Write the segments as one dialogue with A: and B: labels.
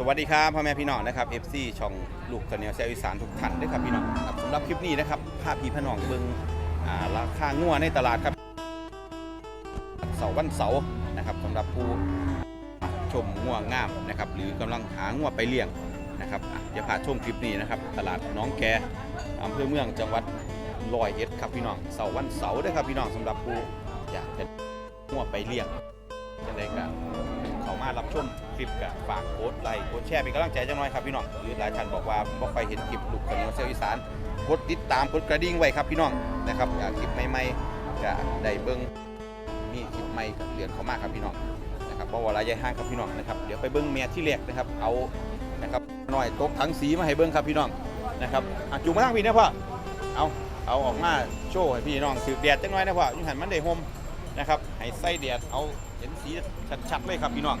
A: สวัสดีครับพ่อแม่พี่น้องนะครับ FC ช่องลูกกันเนียวแซวอีสานทุกท่านด้วยครับพี่น้องครับสำหรับคลิปนี้นะครับภาพพี่พี่น้องเบิงอ่าราคางัวในตลาดครับเสาร์วันเสาร์นะครับสำหรับผู้ชมงัวงามนะครับหรือกำลังหางัวไปเลี้ยงนะครับอะอย่าพลาดชมคลิปนี้นะครับตลาดน้องแกอำเภอเมืองจังหวัดร้อยเอ็ดครับพี่น้องเสาร์วันเสาร์ด้วยครับพี่น้องสำหรับผู้อยากจะงัวไปเลี้ยงจะได้กัน มารับชมคลิปกับฝากโพสไลค์โพสแชร์เป็นกำลังใจจังน้อยครับพี่น้องหรือหลายท่านบอกว่าบ่ค่อยเห็นคลิปลูกคนเหนียวเซลอีสานกดติดตามกดกระดิ่งไว้ครับพี่น้องนะครับคลิปใหม่ๆก็ได้เบิ่งมีคลิปใหม่ก็เรียนเขามากครับพี่น้องนะครับเพราะว่าระยะห่างครับพี่น้องนะครับเดี๋ยวไปเบิ่งเมียที่แรกนะครับเอานะครับหน่อยตกถังสีมาให้เบิ่งครับพี่น้องนะครับจูงมาทางพี่นะพ่อเอาเอาออกมาโชว์ให้พี่น้องถือแดดจังน้อยนะพ่ออยุ่งหันมันได้ห่มนะครับให้ใส่แดดเอาเห็นสีชัดๆเลยครับพี่น้อง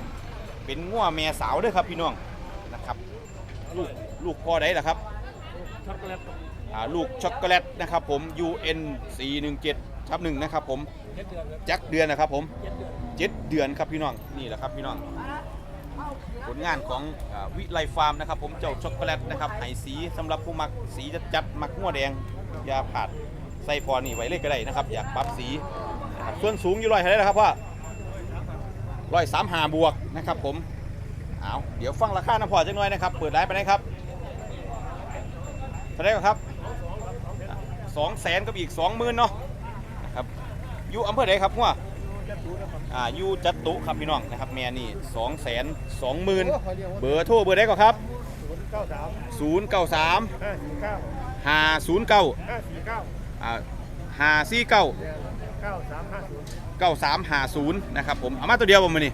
A: เป็นงัวแม่สาวด้วยครับพี่น้องนะครับ ลูกลูกพ่อใดล่ะครับ
B: ช็อกโกแลต
A: อ่าลูกช็อกโกแลตนะครับผม UN 417ทับหนึ่งนะครับผม
B: เจ็ดเดือนครับ
A: จักเดือนนะครับผม
B: เจ็ดเดือน
A: เจ็ดเดือนครับพี่น้องนี่แหละครับพี่น้อง ผลงานของอาวิไลฟาร์มนะครับผมเจ้าช็อกโกแลตนะครับไหสีสำหรับผู้มักสีจัดจัดๆมักงัวแดงอยาผาดใส่พอนี่ไว้เลยก็ได้นะครับ อยากปรับสีนะครับส่วนสูงอยู่ร้อยเท่าไหรนะครับพ่อ ร้อยสามหาบวกนะครับผมเอาเดี๋ยวฟังราคาน้ำพอจังหน่อยนะครับ เปิดได้ไปไหนครับเท่าไหร่ครับสองแสนกับอีกสองหมื่นเนาะนะครับอยู่อำเภอไหนครับงัว
B: เจ็ดศูนย์นะครับ
A: อ่าอยู่จัตุครับพี่น้องนะครับแม่นี่สองแสนสองหมื่นเบอร์โทรเบอร์ได้ก็ครับ
B: ศูนย์เก้าสาม
A: ศูนย์เก้าสาม
B: ห้าสี่เก้า
A: ห้าศูนย์เก้า
B: ห้าสี่เก้า
A: อ่าห้าสี่เก้า
B: สามห้าศูนย์
A: นะครับผมเอามาตัวเดียวผมมานี่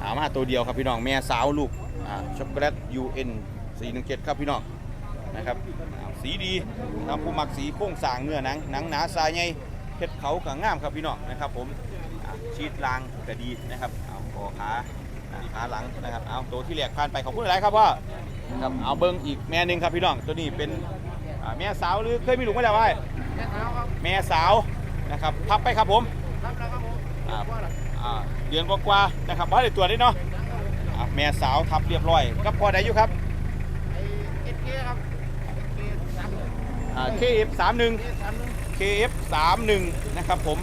A: เอามาตัวเดียวครับพี่น้องแม่สาวลูกอ่าช็อกโกแลต UN 417ครับพี่น้องนะครับสีดีนะผู้มักสีโค้งสางเนื้อหนังหนังหนาสายใหญ่เพชรเขาก็งามครับพี่น้องนะครับผมชีดลางก็ดีนะครับเอาคอขาขาหลังนะครับเอาตัวที่แหลกผ่านไปขอบคุณหลายครับพ่อครับเอาเบิ้งอีกแม่หนึ่งครับพี่น้องตัวนี้เป็นแม่สาวหรือเคยมีลูกไหมล่ะวะ
B: แม่เท้าครับ
A: แม่สาว นะครับพับไปครับผม
B: ครับแล้วครับผม
A: อ่า
B: ว่าล่ะ
A: อ่าเดือนกว่าๆนะครับว่าได้ตัวนี้เนาะอ่าแม่สาวทับเรียบร้อยกับพอได้อยู่ครับ
B: ไอ้เอสเคครับเอสเคสามหนึ่ง
A: อ่า KF 3
B: เอ
A: 1
B: สสามหนึ่ง
A: KF 3 1 นะครับผม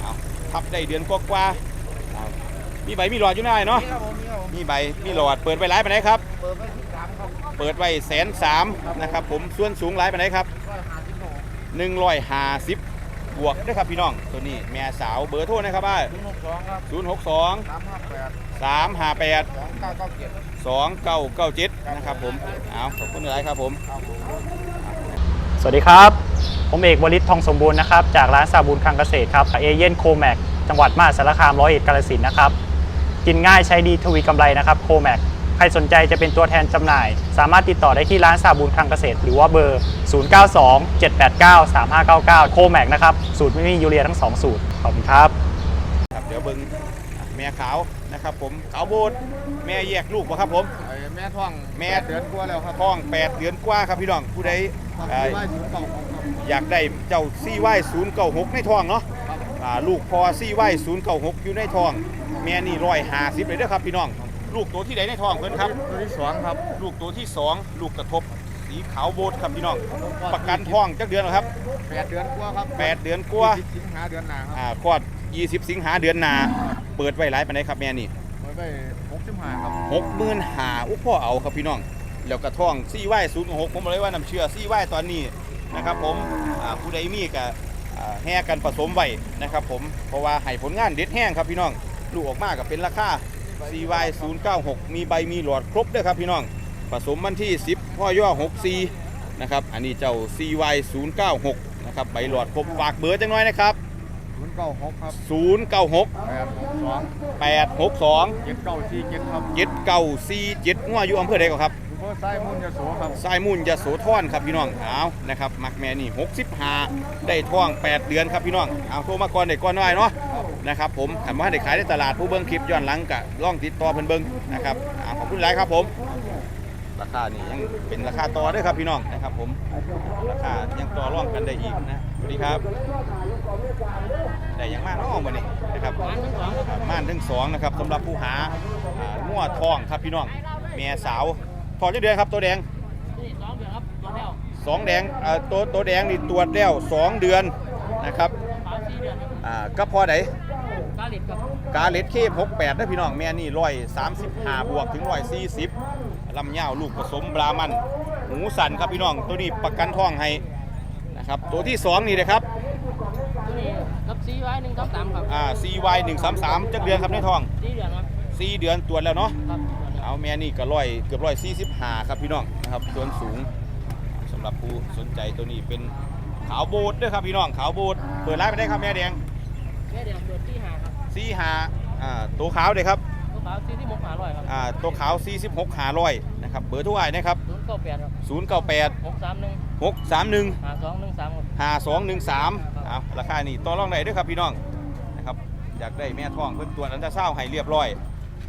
A: เอาทับได้เดือนกว่าๆอ่ามีใบมีหลอดอยู่ได้เนาะ
B: นี่ครับผมนี่ครับผม
A: มีใบมีหลอดเปิดไว้ร้ายไปไหนใดครับ
B: เปิดไว้ที่สามครับ
A: เปิดไว้แสนสามนะครับผมส่วนสูงร้ายไปไหนใดครับ
B: ร้อยห้าสิบหก
A: 150 บวกด้วยครับพี่น้องตัวนี้แม่สาวเบอร์โทรนะครับว่า
B: ศูนย์หกสองครับ
A: 062
B: สามห้าแปด
A: 358
B: สองเก้าเก้าเจ็ด
A: 2997นะครับผมเอาขอบคุณหลายครับผม
B: ครับผม
C: สวัสดีครับ ผมเอกวลิตทองสมบูรณ์นะครับ จากร้านสาบูรณ์คลังเกษตรครับเอเย่นโคแมกจังหวัดมหาสารคามร้อยเอ็ดกาฬสินธุ์นะครับ กินง่ายใช้ดีทวีกำไรนะครับโคแมกใครสนใจจะเป็นตัวแทนจำหน่าย สามารถติดต่อได้ที่ร้านสาบูรณ์คลังเกษตร หรือว่าเบอร์ 0927893599 โคแมกนะครับ สูตรไม่มียูเรียทั้ง 2 สูตร ขอบคุณครับ
A: ครับ เดี๋ยวเบิ้งแม่ขาวนะครับผมขาวโบดแม่แยกลูกบ่ครับผม
B: ไอ้แม่ท้อง
A: แม่
B: ปดเดือนกว่าแล้วครับ
A: ท้อง 8 เดือนกว่าครับพี่น้องผู้ใด
B: ทำ
A: เอ่อ
B: ที่ไว้ศูนย์เก้าหกครับ
A: อยากได้เจ้าซี่ไว้ศูนย์เก้าหกในท้องเนาะ
B: ครับ
A: อ่าลูกพอซี่ไว้ศูนย์เก้าหกอยู่ในท้อง แม่นี่ร้อยห้าสิบเลยเด้อครับพี่น้อง ลูกตัวที่ใดในท้องเพิ่นครับ
B: ตัวที่สองครับ
A: ลูกตัวที่สองลูกกระทบสีขาวโบดครับพี่น้อง ประกันท้องจักเดือนแล้วครับ
B: แปดเดือนกว่าครับ
A: แปดเดือนกว่า
B: สิบสิงหาเดือนหน้าครับ
A: อ่าคลอด20 สิงหาเดือนหน้าเปิดไว้หลายปานใดครับแม่นี่
B: มันไปหกสิบห้าครับ
A: หกหมื่นหาอุ้พ่อเอาครับพี่น้อง แล้วกระท่องซี่ไหวศูนย์หกผมบอกเลยว่าน้ำเชื่อซี่ไหวตอนนี้นะครับผมอ่าผู้ใดมีกับแห่กันผสมไว้นะครับผมเพราะว่าให้ผลงานเด็ดแห้งครับพี่น้องลูกออกมากับเป็นราคา CY 096มีใบมีหลอดครบด้วยครับพี่น้อง ผสมวันที่ 10พ่อย่อ64นะครับ อันนี้เจ้า CY 096นะครับ ใบหลอดครบฝากเบอร์จังน้อยนะครับ
B: ศูนย์เก้าหกครับ
A: 096
B: แปดหกสอง
A: 862
B: เจ็ดเก้าสี่เจ็ดครับ
A: 7947งัวอยู่อำเภอใดก็ครับ
B: ซูเปอร์ไซส์มุ่นยโสครับ
A: สายมุ่นจะโสธรครับพี่น้องเอานะครับ มักแม่นี่65 ได้ท้อง 8 เดือนครับพี่น้องเอาโทรมาก่อนได้ก่อนหน่อยเนาะ นะครับผมถามว่าได้ขายในตลาดผู้เบิ้งคลิปย้อนหลังกะล่องติดต่อเพิ่นเบิ้งนะครับอาขอบคุณหลายครับผม ราคานี่ยังเป็นราคาต่อเด้วยครับพี่น้องนะครับผมราคายังต่อร่องกันได้อีกนะสวัสดีครับได้อยังมากน้องวันนี้นะครับม่านทั้งสองนะครับสำหรับผู้หาอ่างัวทองครับพี่น้องแแม่สาวทองจะเดือนครับตัวแดง
B: นี่สองเดือนครับตัวแล้ว
A: สองแดงเอ่อตัวตัวแดงนี่ตรวจแล้วสองเดือนนะครับ
B: สามสี่เดือนครับ
A: อ่าก็พอได
B: กาลิดครับ
A: กาเลตเคหกแปดนะพี่น้องแม่นี่ร้อยสามสิบห้าบวกถึงร้อยสี่สิบลำยาวลูกผสมบรามันหูสันครับพี่น้องตัวนี้ประกันท้องให้นะครับตัวที่สองนี่นะครับ
B: ตัวนี้รับซีไว้หนึ่งสองสามครับ
A: อ่า CY 1 3 3จักเดือนครับในท้อง
B: สี่เดือนครับ
A: 4เดือนตรวจแล้วเนาะ
B: ครับตัวนี้
A: เอาแม่นี่ก็ร้อยเกือบร้อยสี่สิบห้าครับพี่น้องนะครับส่วนสูงสำหรับผู้สนใจตัวนี้เป็นขาวโบดด้วยครับพี่น้องขาวโบดเปิดร้านไปได้ครับแม่แดง
B: แม่เดือนเดือนที่ห้าครับ
A: สี่หาอ่าตัวขาวเลยครับ
B: ตัวขาวซีที่มุกหาร้อยครับ
A: อ่าตัวขาว46หาร้อยนะครับเบอร์โทุกไอ้นะครับ
B: ศูนย์เก้าแปดครับ
A: 098
B: หกสามหนึ่ง
A: 631
B: หาสองหนึ่งสามครับ
A: 5213เอาราคานี่ต่อรองไหนด้วยครับพี่น้องนะครับอยากได้แม่ท้องเพิ่นตรวจอันตราซาวด์ให้เรียบร้อย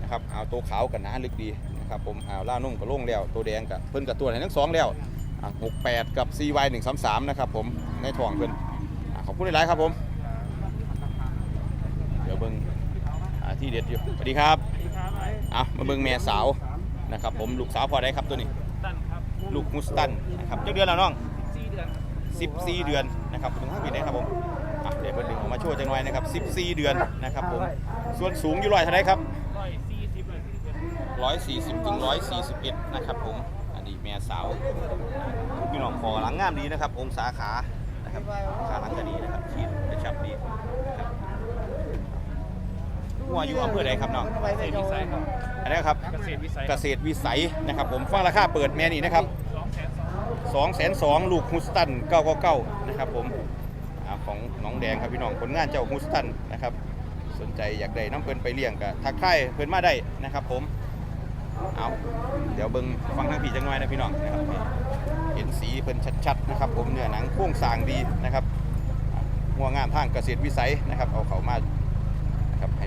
A: นะครับเอาตัวขาวกันหนาลึกดีนะครับผมเอาล่านุ่มกับโล่งแล้วตัวแดงกับเพิ่นกับตัวไหนทั้งสองแล้วอะ68 กับ CY 133นะครับผมในท้องเพิ่นอะขอบคุณหลายๆครับผม เบิ่งอ่าที่เด็ดอยู่สวัสดีครับอะมาเบิ่งแม่สาวนะครับผมลูกสาวพอได้ครับตัวนี้ ลูกมุสตันนะครับเจ้าเดือนแล้วน้อง14 เดือนนะครับถึงห้าปีได้ครับผมอะเดี๋ยวเพิ่นดึงออกมาโชว์จังหน่อยนะครับ14 เดือนนะครับผมส่วนสูงอยู่ร้อยเท่าไรครับ
B: ร้อยสี่สิบร้อยสี่สิบเอ็ด
A: 140ถึง141นะครับผมอันนี้แม่สาวพี่น้องคอหลังงามดีนะครับ องศาขานะครับขาหลังก็ดีนะครับขีดกระชับดีนะครับ หัวอยู่อำเภอใดครับน้อง
B: เกษตรวิสัยครับ
A: อันนี้ครับ
B: เกษตรวิสัย
A: เกษตรวิสัยนะครับ ผมฟังราคาเปิดแม่นี่นะครับ
B: สองแสนสอง
A: 2 2 0 0ลูกฮุสตัน999นะครับผมอ่าของน้องแดงครับพี่น้องผลงานเจ้าฮุสตันนะครับสนใจอยากได้น้ำเพิ่นไปเลี้ยงก็ทักทายเพิ่นมาได้นะครับ ผมเอาเดี๋ยวเบิ่งฟังทางพี่จังหน่อยนะพี่น้องนะครับเห็นสีเพิ่นชัดๆนะครับ ผมเนื้อหนังโครงสร้างดีนะครับอ่าหัวงามทางเกษตรวิสัยนะครับ เอาเขามา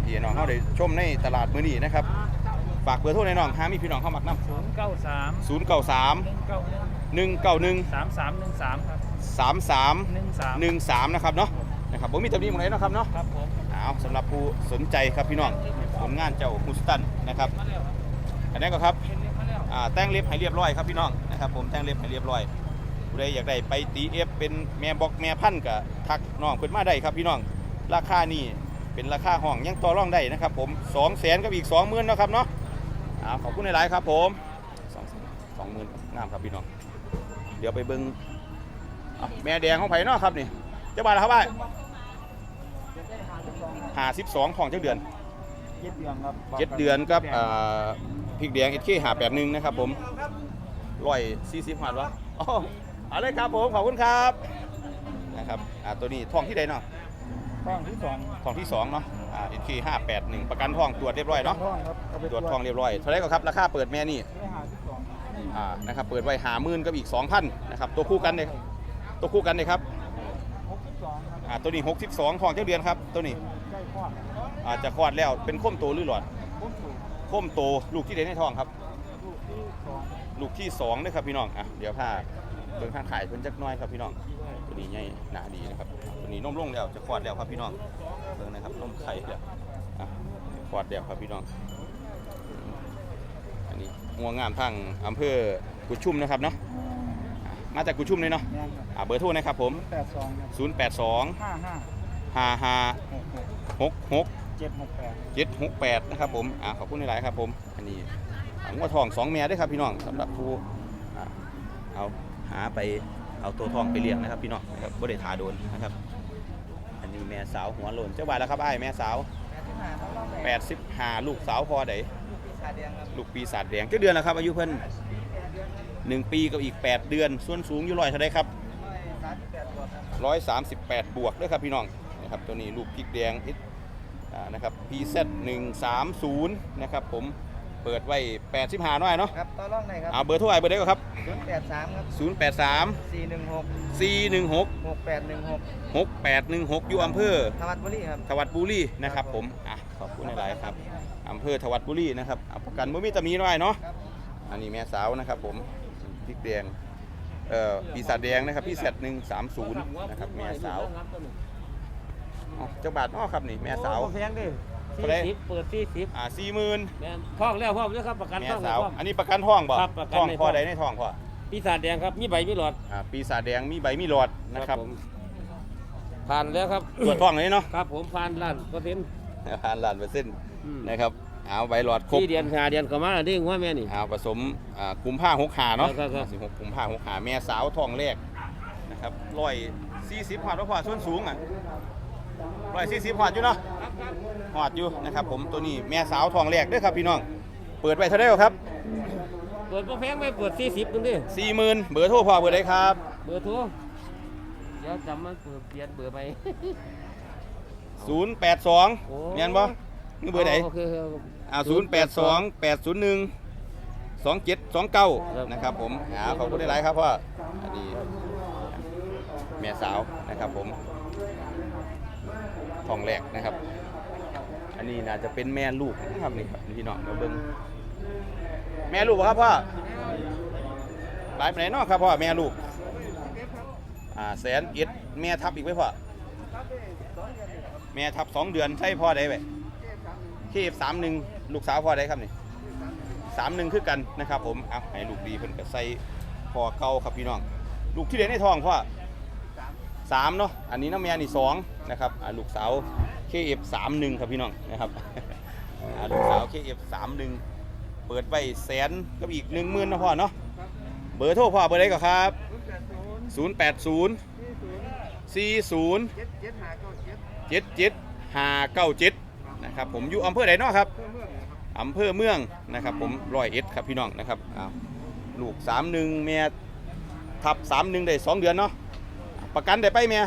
A: นะครับให้พี่น้องเขาได้ชมในตลาดมื้อนี้นะครับฝากเบอร์โทรในน้องหามีพี่น้องเข้ามักนำ
B: ศูนย์เก้าสาม
A: 093
B: หนึ่งเก้าหนึ่ง
A: 191
B: สามสามหนึ่งสามครับ
A: สามสาม
B: หนึ่งสาม
A: หนึ่งสามนะครับเนาะนะครับผมมีตำหนิหมดเลยเนาะครับเนาะ
B: ครับผม
A: เอาสำหรับผู้สนใจครับพี่น้องผลงานเจ้าฮุสตันนะครับ
B: มาแล้วครับ
A: อันนี้ก็ครับ
B: เป็นเล็กมาแล้ว
A: อ่าแต่งเล็บให้เรียบร้อยครับพี่น้องนะครับผมแต่งเล็บให้เรียบร้อยผู้ใดอยากได้ไปตีเอฟเป็นแม่บอกแม่พันธุ์ก็ทักน้องเพิ่นมาได้ครับพี่น้อง ราคานี่ เป็นราคาห้องยังต่อรองได้นะครับผมสองแสนกับอีกสองหมื่นนาะครับเนาะอ่าขอบคุณหลาย ๆ ครับผมสองสองหมื่นงามครับพี่น้องเดี๋ยวไปเบิ้งอะแม่แดงของไผ่เนาะครับนี่เจ้าบ้านเหรอครับบ้านหาสิบสองของเจ้าเดือน
B: เจ็ดเดือนครับ
A: เจ็ดเดือนกับอ่าพริกแดงเอเคหาแปดหนึ่งนะครับผมร้อยสี่สิบหัดวะอ๋อเอาเลยครับผมขอบคุณครับนะครับอ่าตัวนี้ทองที่ใดเนาะ
B: ห้องที่สอง
A: ทองที่สองเนาะอ่าเอเคห้าแปดหนึ่งประกันทองตรวจเรียบร้อยเนาะ
B: ห้องครับเอาไป
A: ตรวจทองเรียบร้อยเท่าไหรก็ครับราคาเปิดแม่นี่
B: ไม่หาที่สอง
A: อ่านะครับเปิดไว้หาหมื่นกับอีกสองพันนะครับตัวคู่กันเลยตัวคู่กันเลยครับ
B: หกสิบสองครับ
A: อ่าตัวนี้หกสิบสองทองเจ้าเดือนครับตัวนี้
B: ใกล้คลอด
A: อาจจะคลอดแล้วเป็นข้มโตหรือหลอด
B: พุ่มสูง
A: ข้มโตลูกที่ใดในท้องครับ
B: ลูกที่สอง
A: ลูกที่2นะครับพี่น้องอะเดี๋ยวพาเบิ่งทางขายเพิ่นจักหน้อยครับพี่น้องตัวนี้ใหญ่หนาดีนะครับ ตัวนี้นมลงแล้วจะคลอดแล้วครับพี่น้องเบิ่งนะครับนมไข่แล้วอะคลอดแล้วครับพี่น้องอันนี้งัวงามทางอำเภอกุดชุมนะครับเนาะอะมาจากกุดชุมเลยเนาะ
B: แม่นครับ
A: อะเบอร์โทรนะครับผม
B: แปดสองครับ
A: 082
B: ห้าห้า
A: 55
B: หกหก
A: 66
B: เจ็ดหกแปด
A: 768นะครับผมอ่าขอบคุณหลายๆครับผมอันนี้อ่างัวทองสองเมียด้วยครับพี่น้องสำหรับผู้อ่าเอาหาไปเอาตัวทองไปเลี้ยงนะครับพี่น้องนะครับบ่ได้ทาโดนนะครับอันนี้แม่สาวหัวโลนเจ้าบ่ายแล้วครับไอ้ายแม่สาว85ลูกสาวพอไดลูกปีศาจแดงเจ้าเดือนแล้วครับ อายุเพิ่นหนึ่งปีกับอีก 8 เดือน ส่วนสูงอยู่ร้อยเท่าไดครับ138บวกด้วยครับพี่น้องนะครับตัวนี้ลูกพริกแดงอ่านะครับ PZ 130นะครับผม เปิดไว้85น้อยเนาะ
B: ครับต่อรองไหนครับ
A: เอาเบอร์โทรไอ้เบอร์ได้ก็ครับ
B: ศูนย์แปดสามครับ
A: 083
B: สี่หนึ่งหก
A: 416
B: หกแปดหนึ่งหก
A: 6816อยู่อำเภอ
B: ธวัดบุรีครับ
A: ทวัดบุรีนะครับผมอะขอบคุณหลายๆครับอำเภอทวัดบุรีนะครับเอาประกันบ่มีตำหนี้น้อยเนาะ
B: ครับ
A: อันนี้แม่สาวนะครับผมพริกแดงเอ่อปีศาจแดงนะครับพี่แซด130นะครับแม่สาวอ๋อเจ้าบาทเนาะครับนี่แม่สาว
B: โอ้บ่แพงเดิ
A: เท่าไหร่
D: สี่สิบเปิดสี่สิบ
A: อ่าสี่หมื่น
D: แม่นท้องแล้วพร้อมแล้วครับประกัน
A: แม่
D: ท้อง
A: สาว
D: พร้อม
A: อันนี้ประกันท้องบ่
D: ครับประกัน
A: ท้อง
D: ใน
A: พ่อ
D: ท้อง
A: ใดในท้องพ่อ
D: ปีศาจแดงครับมีใบมีหลอด
A: อ่าปีศาจแดงมีใบมีหลอดนะครับ
D: ผมผ่านแล้วครับ
A: ตรวจท้องเลยเนาะ
D: ครับผมผ่านล้านเปอร์เซ็นต์
A: ผ่านล้านเปอร์เซ็นต์
D: อืม
A: นะครับเอาใบหลอดครบ
D: สี่เดือนห้าเดือนก็มาแล้วเด้งว่าแม่นี่
A: เอาผสมอ่ากุมผ้าหกขาเนาะ
D: ครับครับ
A: สิบหกกุมผ้าหกขาแม่สาวท้องแรกนะครับร้อยสี่สิบหอดว่าพอส่วนสูงอะร้อยสี่สิบหอดอยู่เนาะ หอดอยู่นะครับผมตัวนี้แม่สาวท้องแรกเด้วยครับพี่น้อง เปิดไปเท่าไหร่ครับ
D: เปิดบ่แพงไหมเปิดสี่สิบนึงดิ
A: สี่หมื่นเบอร์โทรพอเบอร์ใดครับ
D: เบอร์โทรเดี๋ยวจำมันเปิดเปลี่ยนเบอร์ไป
A: ศูนย์แปดสอง
D: โอ้
A: เงี้ยบ่นี่เบอร์ไหน
D: โอเคครับ
A: อ่าศูนย์แปดสองแปดศูนย์หนึ่งสองเจ็ดสองเก้า
D: ครับ
A: นะครับผมอ่าขอบคุณหลายๆครับพ่ออันนี้แม่สาวนะครับผม ทองแรกนะครับ อันนี้น่าจะเป็นแม่ลูกนะครับนี่ครับพี่น้องมาเบิ้งแม่ลูกครับพ่อหลายไปไหนเนาะครับพ่อแม่ลูกอ่าแสนเอ็ดแม่ทับอีกไหมพ่อแม่ทับสองเดือนใช่พ่อได้ไหมเคฟสามหนึ่งลูกสาวพ่อได้ครับนี่สามหนึ่งคือกันนะครับผมเอาให้ลูกดีเพิ่นก็ใส่พ่อเก่าครับพี่น้อง ลูกที่เด่นในทองพ่อ สามเนาะอันนี้น้ำแม่นี่สองนะครับลูกสาวเคเอฟสามหนึ่งครับพี่น้องนะครับลูกสาวเคเอฟสามหนึ่งเปิดไปแสนกับอีกหนึ่งหมื่นนะพ่อเนาะเบอร์โทรพ่อเบอร์ใดก็ครับศูนย์แปดศูนย์สี่ศูนย์
B: เจ็ดเจ็ดหาเก้าเจ็ด
A: เจ็ดเจ็ดห้าเก้าเจ็ดนะครับผมอยู่อำเภอไหนเนาะครับ
B: อเมื่อไหร่ครับ
A: อำเภอเมืองนะครับผมร้อยเอ็ดครับพี่น้องนะครับลูกสามหนึ่งเมียทับสามหนึ่งได้สองเดือนเนาะ ประกันได้ไปเมีย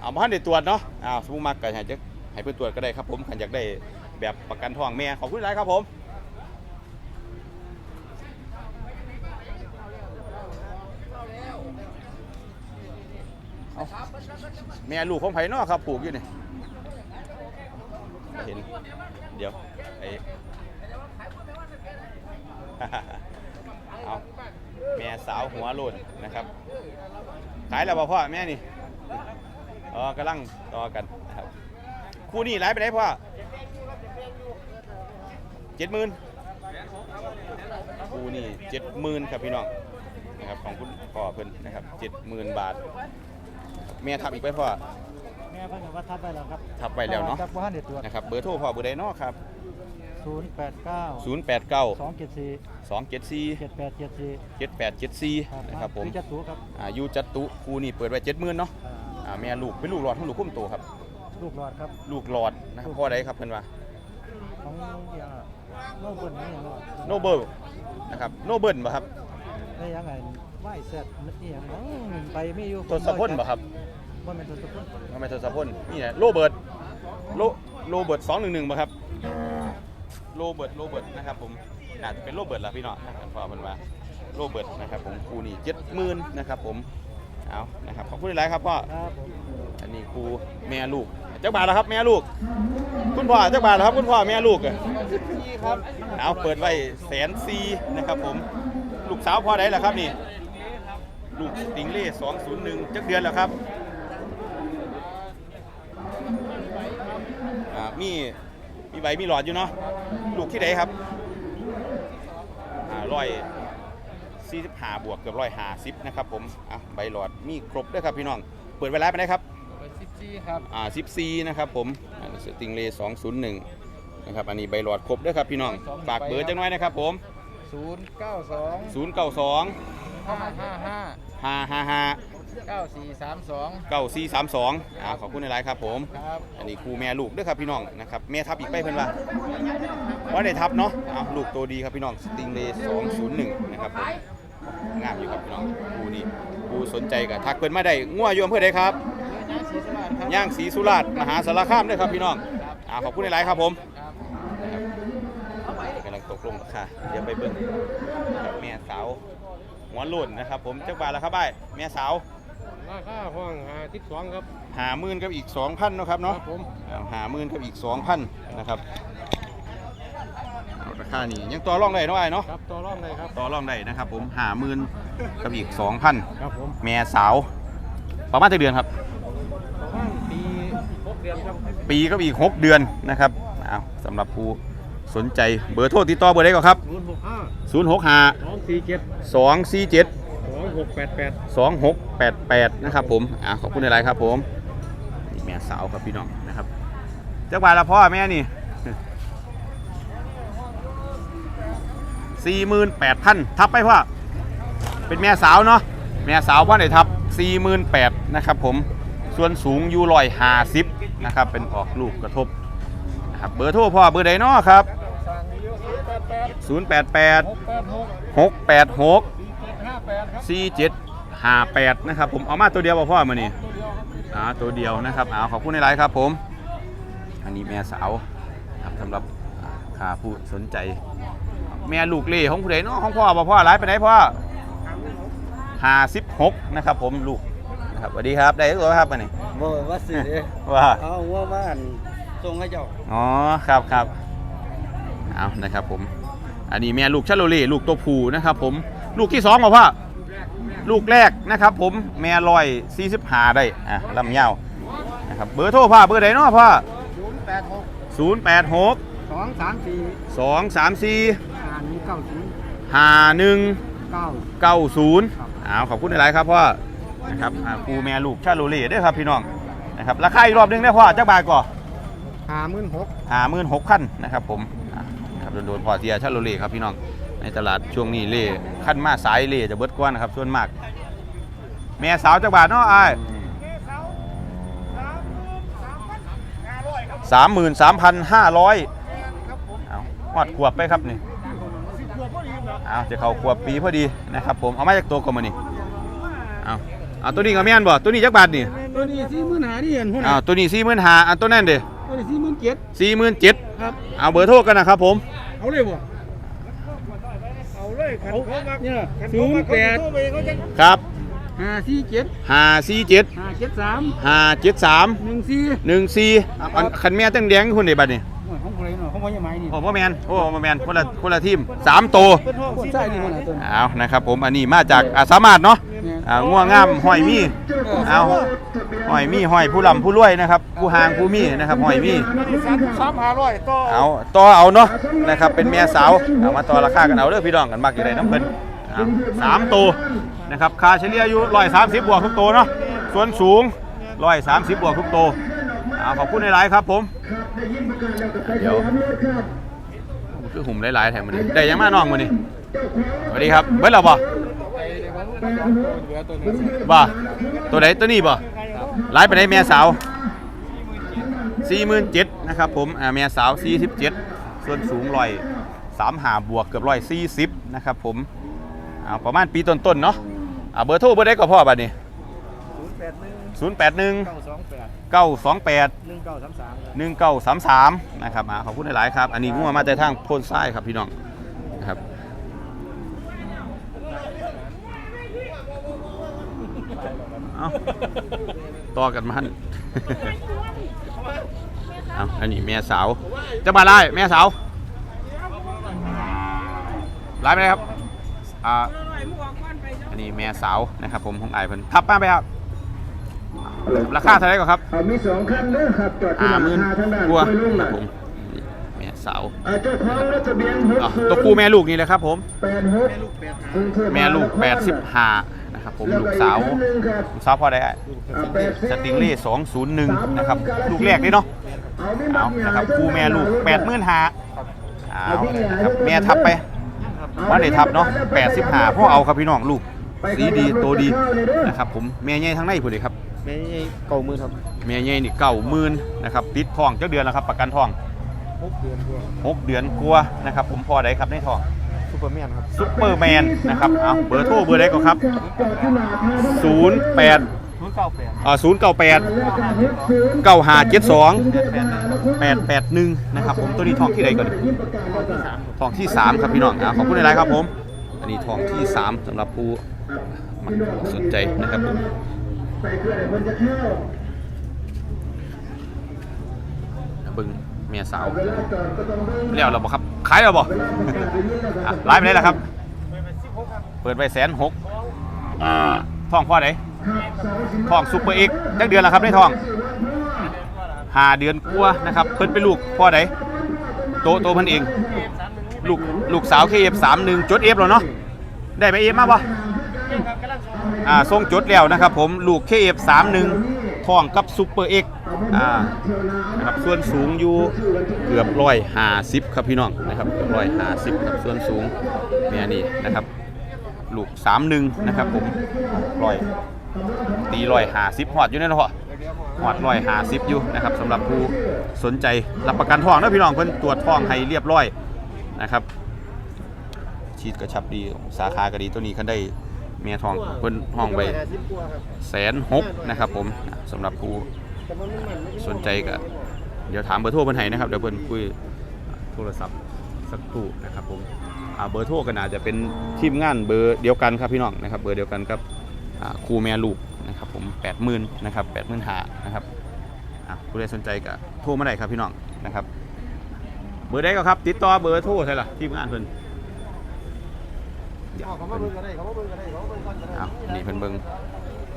A: เอาบ้านได้ตรวจเนาะอ้าวสมมุติมากก็ให้จะให้เพื่อนตรวจก็ได้ครับผมขันอยากได้แบบประกันทองเมียขอบคุณหลายครับผมเอาแม่ลูกของไผ่เนาะครับผูกอยู่นี่เห็น เดี๋ยวไอเอาแม่สาวหัวโลนนะครับ ขายแล้วบ่พ่อแม่นี่อ๋อกำลังต่อกันนะครับคู่นี้ไลฟ์ไปไหนพ่อเจ็ดหมื่นคู่นี้เจ็ดหมื่นครับพี่น้องนะครับของคุณพ่อเพิ่นนะครับเจ็ดหมื่นบาทแม่ทับอีกไปพ่อ
C: แม่เพิ่นว่าทับไปแล้วครับ
A: ทับไปแล้วเนาะ
C: จับบ่ทันได้ตรวจ
A: นะครับเบอร์โทรพ่อเบอร์ใดเนาะครับ
C: 089
A: 089
C: 274
A: 274
C: 7874
A: 7874นะครับผม
C: คือจัตุครับ
A: อายุจัตุคูนี่เปิดไว้เจ็ดหมื่นเนาะ
C: อ่า
A: อ่าแม่ลูกเป็นลูกหลอดของลูกคุ้มโตครับ
C: ลูกหลอดครับ
A: ลูกหลอดนะครับพ่อใดครับเพิ่นว่า
C: ของอย่างโนเบิลนี่อย่างเนาะ
A: โนเบิลนะครับโนเบิลบ่ครับ
C: ได้ยังไงไหวเสร็จนี่อย่างเนาะไปไม่อยู่
A: ทศพลบ่ครับ
C: บ่แม่นทศพล
A: ทำไมทศพลนี่นะโรเบิร์ตโรโรเบิร์ต211บ่ครับ โรเบิร์ตโรเบิร์ตนะครับผมน่าจะเป็นโรเบิร์ตล่ะพี่น้องนะครับพ่อเพิ่นว่าโรเบิร์ตนะครับผมคูนี่70,000นะครับผมเอานะครับขอบคุณหลายๆครับพ่อ
C: ครับผม
A: อันนี้ครูแม่ลูกเจ้าบาทแล้วครับแม่ลูก คุณพ่อเจ้าบาทแล้วครับคุณพ่อแม่ลูกอะ
B: นี่ครับ
A: เอาเปิดไว้แสนซีนะครับผมลูกสาวพ่อไหนล่ะครับนี่ลูกติงเล่201จักเดือนแล้วครับอ่ามีมีใบมีหลอดอยู่เนาะลูกที่ไหนครับอ่าร้อยสี่สิบห้าบวกเกือบร้อยห้าสิบนะครับผมอะใบหลอดมีครบด้วยครับพี่น้อง เปิดไว้แล้วไปไหนครับ
B: ไปสิบสี่ครับ
A: อ่า14นะครับผมอันนี้สติงเล201นะครับอันนี้ใบหลอดครบด้วยครับพี่น้องฝากเบอร์จังหน่อยนะครับผม
B: ศูนย์เก้าสอง
A: 092
B: ห้าห้าห้า
A: 555
B: เก้าสี่สามสอง
A: 9432อ่าขอบคุณหลายๆครับผม
B: ครับ
A: อันนี้ครูแม่ลูกด้วยครับพี่น้องนะครับแม่ทับอีกไปเพิ่นว่าว่าได้ทับเนาะเอาลูกตัวดีครับพี่น้องสติงเล201นะครับผมงามอยู่ครับพี่น้องครูนี่ครูสนใจกับทักเพิ่นมาได้ง่วอยู่อำเภอใดครับ
B: เรื่องย่างศรีสวัสดิ์ครับ
A: ย่างศรีสุราษฎร์มหาสารคามด้วยครับพี่น้องอ่าขอบคุณหลายๆครับผม
B: ครับ
A: กำลังตกลงราคาเดี๋ยวไปเบิ่งกับแม่สาวหัวโลุ่นนะครับ ผมเจ้าบาทแล้วครับบ้ายแม่สาว
D: ราคาห้องหาทิศสองครับ
A: หาหมื่นกับอีกสองพันนาะครับเนาะ
D: ครับผม
A: เอาหาหมื่นกับอีกสองพันนะครับเอาราคานี่ยังต่อรองได้เนาะไอ้เนาะ
D: ครับตัวร่องเลยครับ
A: ต่อรองได้นะครับ ผมหาหมื่นกับอีกสองพัน
D: ครับผม
A: แม่สาว ประมาณเท่าเดือนครับ
D: ประมาณปีหกเดือนครับ
A: ปีก็อีก6เดือนนะครับเอาสำหรับผู้สนใจเบอร์โทรติดต่อเบอร์ใดก่อนครับ
B: ศูนย์หกห้า
A: 065
B: สองสี่เจ็ด
A: 247
B: สอง หกแปดแปด
A: 2688 นะครับผมอ่าขอบคุณในไลน์ครับผมนี่แม่สาวครับพี่น้องนะครับจ้าบ่าวละพ่อแม่นี่48,000ทับไปพ่อเป็นแม่สาวเนาะแม่สาวพ่อไหนทับ48,000นะครับผมส่วนสูงอยู่ร้อยห้าสิบนะครับเป็นออกลูกกระทบนะครับเบอร์โทรพ่อเบอร์ใดเนาะครับ 088
B: หกแปดหก
A: 686
B: สี่เจ็ดห้าแปดครับ
A: 4758นะครับผมเอามาตัวเดียวบ่พ่อมานี่อ่าตัวเดียวนะครับเอาขอบคุณในไลน์ครับผม อันนี้แม่สาวครับสำหรับอ่าค่าผู้สนใจ แม่ลูกเล่ของผู้ใดเนาะของพ่อบ่พ่อไลฟ์ไปไหนพ่อ56นะครับผมลูกนะครับสวัสดีครับได้ตัวครับมานี่
E: บ่ว่าสิเด้
A: ว่า
E: เอาว่าบ้านส่งให้เจ้า
A: อ๋อครับครับเอานะครับผม อันนี้แม่ลูกชาโลเล่ลูกตัวผู้นะครับผม ลูกที่สองบ่พ่อลูกแรกนะครับ ผมแม่ลอย45ได้อะลำเยาวนะครับเบอร์โทรพ่อเบอร์ใดเนาะพ่อ
B: ศูนย์แปดหก
A: 086
B: สองสามสี่
A: 234
B: ห้าหนึ่งเก้าศูนย์
A: 5190
B: ครับ
A: เอาขอบคุณหลายๆครับพ่อนะครับอ่าครูแม่ลูกชาโลเล่เด้วยครับพี่น้องนะครับราคาอีกรอบหนึงได้อพ่อจักบาทก่อน
B: ห้าหมื่นหก
A: หาหมื่นหกขั้นนะครับผมอะครับโดนๆพอเทียชาโลเล่ครับพี่น้อง ในตลาดช่วงนี้เล่ขั้นมาสายเล่จะเบิดกว่านะครับส่วนมาก แม่สาวจักบาทเนาะไอ้สามหมื่นสามพันห้าร้อยเอาหอดขวบไปครับนี่เอาจะเข้าขวบปีพอดีนะครับผมเอามาจากตัวก่อนมานี่เอาเอาตัวนี้ก็แม่นบ่ตัวนี้จักบาทนี่
B: ตัวนี้สี่หมื่นห้าที่เห็นหุ่น
A: เอาตัวนี้สี่หมื่นห้าอันตัวนั้นเด้
B: ตัวนี้สี่หมื่นเจ็ด
A: สี่หมื่นเจ็ด
B: ครับ
A: เอาเบอร์โทรกันนะครับผม
B: เอาเลยบ่ เอาเลยขันเขามาเนี่ยศูนย์แปด
A: ครับ
B: ห้าสี่เจ็ด
A: ห้าสี่เจ็ด
B: ห้าเจ็ดสาม
A: ห้าเจ็ดสาม
B: หนึ่งสี่
A: หนึ่งสี่อันคันแม่ตั้งแดงคุณเดบัดนี่
B: โอ้ยของใครเนาะของพ่อยังไงนี่
A: โอ้พ่อแมนโอ้พ่อแมนคนละคนละทีมสามตัว
B: คนใส่นี่คนไหนตัวนี้
A: เอานะครับผมอันนี้มาจากอาสามารถเนาะ อ่าง่วงงามห้อยมีเอาห้อยมีห้อยผู้ลำผู้รวยนะครับ ผู้หางผู้มีนะครับห้อยมี
B: สามห้าร้อยต่อ
A: เอาต่อเอาเนาะนะครับเป็นเมียสาวเอามาต่อราคากันเอาเด้อพี่น้องกันมากอยู่ไหนน้ำเพิ่นเอาสามตัวนะครับค่าเฉลี่ยอยู่ร้อยสามสิบบวกทุกตัวเนาะส่วนสูงร้อยสามสิบบวกทุกตัวเอาขอบคุณหลายๆครับผมเดี๋ยวคือหุ่มหลายๆแถมมันได้ยังมาน้องมือนี่สวัสดีครับเบิร์ดเราบ่ บ่ตัวไหนตัวนี้บ่หลายไปไหนแม่สาวสี่หมื่นเจ็ดนะครับผมอ่าเมียสาวสี่สิบเจ็ดส่วนสูงร้อยสามหาบวกเกือบร้อยสี่สิบนะครับผมอ่าประมาณปีต้นๆเนาะอ่าเบอร์โทรเบอร์ได้ก็พ่อบัดนี้
B: ศูนย์แปดหนึ่
A: ศูนย์แปดหนึ่ง
B: เก้าสองแปดหนึ่งเก้าสามสาม
A: หนึ่งเก้าสามสามนะครับอ่าขอบคุณหลายๆครับ อันนี้งัวมาแต่ทางโพนทรายครับพี่น้องนะครับ เอาต่อกันมันเอาอันนี้แม่สาวจะมาไล่แม่สาวไล่ไปเลยครับอ่าอันนี้แม่สาวนะครับ ผมของไอ้ายเพิ่นทับป้าไปครับราคาเท่าไหร่ก่อนครับ
F: เอามีสองคันเด้อครับจอดที่
A: อ่า
F: หลัง
A: หมื่น
F: คาทางด้าน
A: กลัว
F: ห้วยลุ่ง
A: ครั
F: น่ะ
A: บผมนี่แม่สาว
F: อ่าเจ้าของรถทะเบียนหก
A: อะตัวคู่แม่ลูกนี่เลยครับ ผม
F: แปดหกกรุงเทพ
A: แม่ลูก
F: มหา นคร
A: 85นะครับผม
F: แล้ว
A: ลูก
F: อี
A: สาว
F: คันหนึ่งครับ
A: ลูกสาวพอได้
F: อ่าแปด
A: สติงเล่201นะครับลูกแรกนี่เนาะ
F: เอาไม่
A: เอา
F: บักห
A: นะครับ
F: ยาย
A: คู่แม่ลูก
F: ทั้งห
A: 85,000เอานะครับแม่ทับไปว่าได้ทับเนาะ85พ่อเอาครับพี่น้องลูกสีดีโตดีนะครับผมแม่ใหญ่ทั้งในพุ่นเลยครับ
B: ไม่เก้าหมื่นครับ
A: แม่ใหญ่นี่เก้าหมื่นนะครับติดทองจักเดือนแล้วครับประกันทอง
B: หกเดือนกว่า
A: หกเดือนกลัวานะครับผมพอได้ครับในทอง
B: ซูเปอร์แมนครับ
A: ซุปเปอร์แมนนะครับเอาเบอร์โทรเบอร์ใดก็ครับ
F: จอดที่หน้าคาทางด้าน
A: 08
B: ศูนย์เก้าแปด
A: อ่า098
F: แล้วก็หกศูนย์
A: 9572 881 นะครับผมตัวนี้ทองที่ใดก่อนทองที่ 3 ครับพี่น้องอ่าขอบคุณหลายๆครับผม อันนี้ทองที่ 3สำหรับผู้มักสนใจนะครับผม
F: ใส่เครื่องไหนคนจะเข้า
A: เมียสาว
F: เวลาจอดก็ต้องเบิ่ง
A: เลี้ยวเราบ่ครับขายเราบ่
F: เวลาประกาศไปยื่นล่ะก็
A: ไปได้แล้วครับ เปิดไปแสนหกทองพ่อไหน
F: ครับสองสิบ
A: ทองซุปเปอร์เอ็กจักเดือนแล้วครับในทองหาเดือนกลัวนะครับเพิ่นเป็นลูกพ่อใดโตโตเพิ่นเองลูกลูกสาว KF31 จด F แล้วเนาะได้ไป F มาบ่อ่าส่งจดแล้วนะครับผมลูก KF31 ท้อง กับซุปเปอร์ X อ่านะครับส่วนสูงอยู่เกือบร้อยห้าสิบครับพี่น้องนะครับเกือบร้อยห้าสิบครับส่วนสูงเนี่ยนี่นะครับลูกสามหนึ่งนะครับผมร้อยตีร้อยห้าสิบหอดอยู่เนี่ยนะพ่อหอดร้อยห้าสิบอยู่นะครับสำหรับผู้สนใจรับประกันทองนะพี่น้องเพิ่นตรวจทองให้เรียบร้อยนะครับชีดกระชับดีสาขากระดีตัวนี้คันได้ เมียทองเพิ่นห้องไว้แสนหกนะครับผมสำหรับผู้สนใจก็เดี๋ยวถามเบอร์โทรเพิ่นให้นะครับเดี๋ยวเพิ่นคุยโทรศัพท์สักครู่นะครับผมเบอร์โทรก็น่าจะเป็นทีมงานเบอร์เดียวกันครับพี่น้องนะครับเบอร์เดียวกันกับครูแม่ลูกนะครับผม80,000นนะครับ80,000หานะครับผู้ใดสนใจก็โทรมาได้ครับพี่น้องนะครับเบอร์ใดก็ครับ ติดต่อเบอร์โทรใช่ล่ะทีมงานเพิ่น เดี๋ยวเพิ่นเอานี่เพิ่นเบิ่ง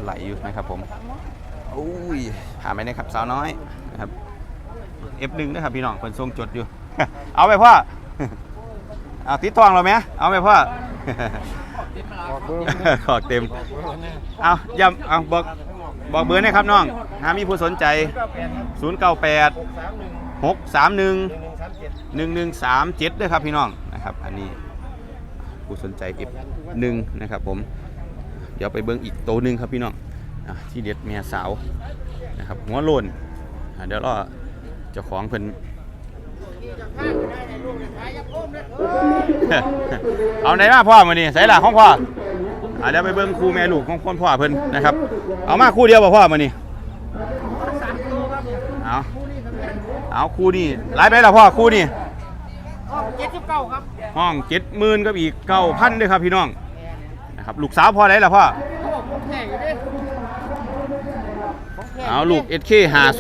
A: ไหลอยู่นะครับผมอุ้ยหาไหมนะครับสาวน้อยนะครับ F1 นะครับพี่น้องเพิ่นทรงจดอยู่ เอาไปพ่อเอาติดทองเราไหมเอาไปพ่อขอเต็ม เอาย้ำเอาบอกบอกเบอร์หนะครับน้อง หามีผู้สนใจ 098 631 1137ด้วยครับพี่น้องนะครับ อันนี้ ผู้สนใจ F1 นะครับผม เดี๋ยวไปเบิ้งอีกโตหนึ่งครับพี่น้องอที่เด็ดเมียสาวนะครับหัวโลนเดี๋ยวรอเจ้าของเพิ่นเอาไหนมาพ่อมานี่ใส่หลักของพ่ออะเดี๋ยวไปเบิ้งคู่แม่ลูกของคนพ่อเพิ่นนะครับ เอามาคู่เดียวบ่พ่อมานี่เอาเอาคู่นี่ไล่ไปแล้วพ่อคู่นี่
B: เจ็ดสิบเก้าครับ
A: ห้องเจ็ดหมื่นกับอีกเก้าพันด้วยครับพี่น้องนะครับลูกสาวพอได้แล้วพ่อ
B: ผมแข่งอยู่ดิผมแข่ง
A: เอาลูก SK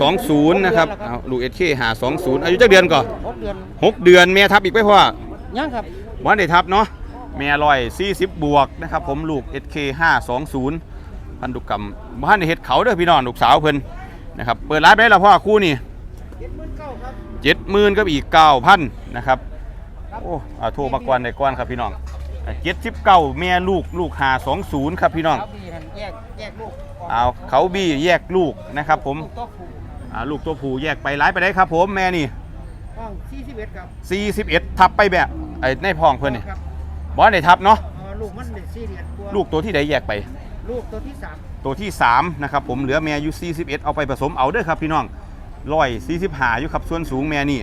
A: 520นะครับเอาลูก SK 520อายุจักเดือนก่อน
B: หกเดือน
A: หกเดือนแม่ทับอีกไปพ่อ
B: ยังครับ
A: วันได้ทับเนาะแม่ลอย40 บวกนะครับผมลูก SK 520พันธุกรรมบ้านในเฮ็ดเขาเด้อพี่น้องลูกสาวเพิ่นนะครับเปิดร้านไปได้แล้วพ่อคู่นี่
B: เจ็ดหมื่นเก้าครับ
A: เจ็ดหมื่นกับอีกเก้าพันนะครับ โอ้อาโทรมาก่อนได้ก่อนครับพี่น้องเจ็ดสิบเก้าแม่ลูกลูกหาสองศูนย์ครับพี่น้อง
B: เอาบีหันแยกแยกลูกออก
A: เอาเขาบี้แยกลูกนะครับผม
B: ลูกโต๊ะผู
A: อ่าลูกตัวผู้แยกไปร้ายไปได้ครับผมแม่นี่
B: ห้องสี่สิบเอ็ดครับ
A: 41 ทับไปแบบไอ้ในพ้องเพื่อนนี่
B: ครับ
A: บอสได้ทับเนาะ
B: เอ่อลูกมันเด็กสี่เดือนกว่า
A: ลูกตัวที่ใดแยกไป
B: ลูกตัวที่สาม
A: ตัวที่3นะครับผมเหลือแม่อยู่41 เอาไปผสมเอาเด้อครับพี่น้องร้อยสี่สิบหาอยู่ครับส่วนสูงแม่นี่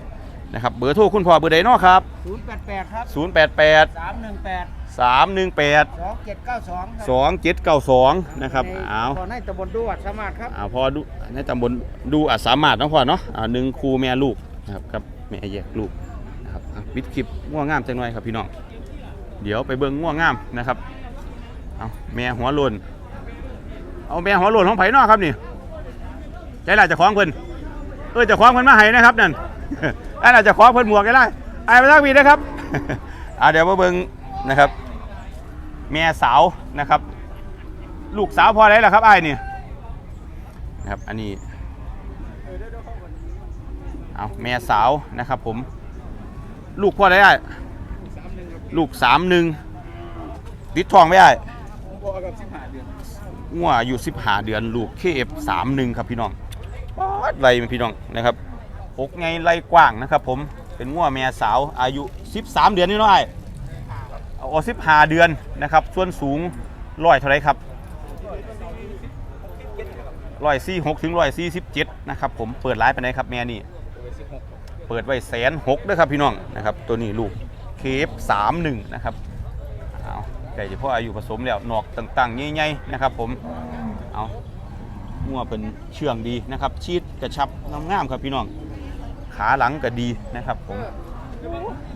A: นะครับเบอร์โทรคุณพ่อเบอร์ใดเนาะครับ
B: ศูนย์แปดแปดครับ
A: 088
B: สามหนึ่งแปด
A: 318
B: สองเจ็ดเก้าสอง
A: สองเจ็ดเก้าสองนะครับเอา
B: ตอนให้ตำบลดวดสามารถครับ
A: เอาพอดูในตำบลดูอาจสามารถเนาะพ่อเนาะอ่าหนึ่งครูแม่ลูกนะครับกับแม่แยกลูกนะครับอะปิดคลิปง่วงงามจังหน่อยครับพี่น้อง เดี๋ยวไปเบิ่งง่วงงามนะครับเอาแม่หัวโลนเอาแม่หัวโลนของไผ่นอครับนี่ใจหลายจะคล้องเพิ่นเออจะคล้องเพิ่นมาให้นะครับนั่น อันอาจจะคล้อเพิ่นหมวกก็ได้ไอ้ไปทักวีนะครับ อ่าเดี๋ยวมาเบิ่งนะครับ แม่สาวนะครับ ลูกสาวพอได้แล้วครับไอ้นี่นะครับ อันนี้ เอาแม่สาวนะครับ ผม ลูกพอได้ไอ้ลูกสามหนึ่งติดทองไม่ได้งัวอยู่สิบหาเดือน ลูกเคเอฟสามหนึ่งครับพี่น้องป๊าดไรมันพี่น้องนะครับ อกไงไรกว้างนะครับผมเป็นงัวแม่สาวอายุ 13 เดือนนี่นาะไอ้ายเอาสิบหาเดือนนะครับ ส่วนสูงร้อยเท่าไรครับร้อยสี่หกถึงร้อยสี่สิบเจ็ดนะครับผมเปิดร้านไปไหนครับแม่นี่เปิดไว้แสนหกด้วยครับพี่น้องนะครับ ตัวนี้ลูกเคฟสามหนึ่งนะครับเอาไก่ที่พ่ออายุผสมแล้วหนอกต่างๆใหญ่ๆนะครับ ผมเอางัวเป็นเชื่องดีนะครับชีดกระชับงามๆครับพี่น้อง ขาหลังก็ดีนะครับผม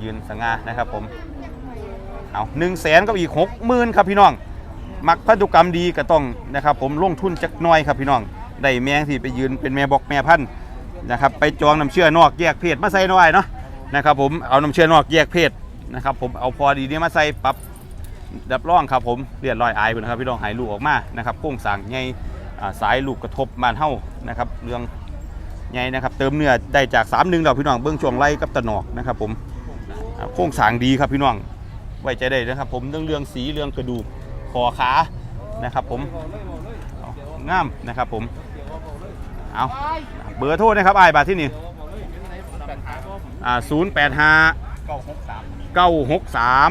A: ยืนสง่านะครับผมเอาหนึ่งแสนก็อีกหกหมื่นครับพี่น้องมักพันธุกรรมดีก็ต้องนะครับ ผมลงทุนจักหน้อยครับพี่น้องได้แมงที่ไปยืนเป็นแม่บอกแม่พันธุ์นะครับไปจองน้ำเชื่อนอกแยกเพศมาใส่หน่อยเนาะนะครับผมเอาน้ำเชื่อนอกแยกเพศนะครับผมเอาพอดีนี้มาใส่ปรับดับร่องครับผมเรียดรอยอายพุ่นนะครับพี่น้องหายลูกออกมานะครับโค้งสร้างใหญ่อ่าสายลูกกระทบมานเฮ้านะครับเรื่อง ใหญ่นะครับเติมเนื้อได้จาก3นึงแล้วพี่น้องเบื้องช่วงไล่กับตะหนอกนะครับผมอ่าโครงสร้างดีครับพี่น้องไว้ใจได้นะครับ ผมเรื่องเรื่องสีเรื่องกระดูกคอขานะครับ ผมเอางามนะครับผมเอาเบอร์โทรนะครับอ้ายบาทที่นี่อ่าศูนย์แปดห้าเก้าหกสาม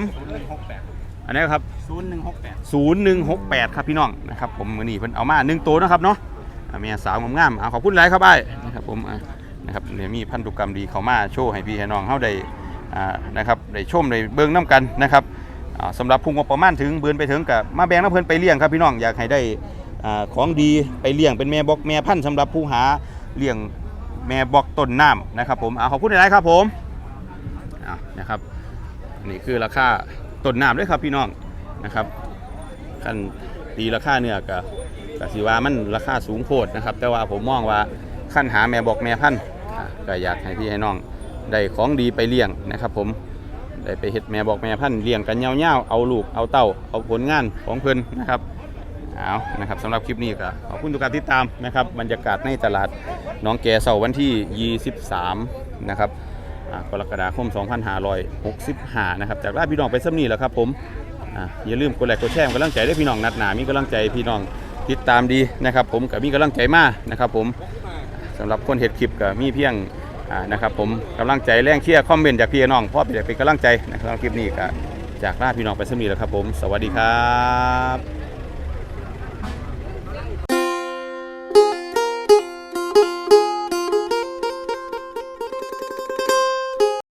A: อันนี้ครับ0168ครับพี่น้องนะครับผมมือนี้เพิ่นเอามาหนึ่งตัวนะครับเนาะอ่า เมียสาวงามๆเอาขอบคุณหลายครับไอ้นะครับผมนะครับเดี๋ยวมีพันธุกรรมดีเขามาโชว์ให้พี่ให้น้องเฮาได้นะครับได้ชมได้เบิ่งน้กันนะครับสำหรับพุ่งงบประมาณถึงเบือนไปถึงกับมาแบ่งน้ำเพลินไปเลี้ยงครับพี่น้องอยากให้ได้ของดีไปเลี้ยงเป็นแม่บอกแม่พันธุ์สำหรับผู้หาเลี้ยงแม่บอกต้นน้ำนะครับผมเอาขอบคุณหลายครับผมนะครับนี่คือราคาต้นน้ำด้วยครับพี่น้องนะครับขั้นตีราคาเนื้อก็ ก็สิว่ามันราคาสูงโพดนะครับ แต่ว่าผมมองว่าขั้นหาแม่บอกแม่พันธุ์อ่าก็อยากให้พี่ให้น้องได้ของดีไปเลี้ยงนะครับ ผมได้ไปเฮ็ดแม่บอกแม่พันธุ์เลี้ยงกันยาวๆเอาลูกเอาเต้าเอาผลงานของเพิ่นนะครับเอานะครับสำหรับคลิปนี้ก็ขอบคุณทุกการติดตามนะครับบรรยากาศในตลาดหน้องแกเสาร์วันที่ 23 นะครับอ่ากรกฎาคม 2565 นะครับจากลาพี่น้องไปสักนี้แหล้วครับผมอะอย่าลืมกดไลค์กดแชร์เป็นกำลังใจด้วยพี่น้องนัดหนามีกำลังใจพี่น้อง ติดตามดีนะครับ ผมกับมีกำลังใจมากนะครับผมสำหรับคนเห็ดคลิปกับมีเพียงอ่านะครับผมกำลังใจแรงเชียร์คอมเมนต์จากพี่น้องพ่อเป็นเป็นกำลังใจนะครับคลิปนี้ก็จากลาพี่น้องไปสมีแล้วครับผม สวัสดีครับ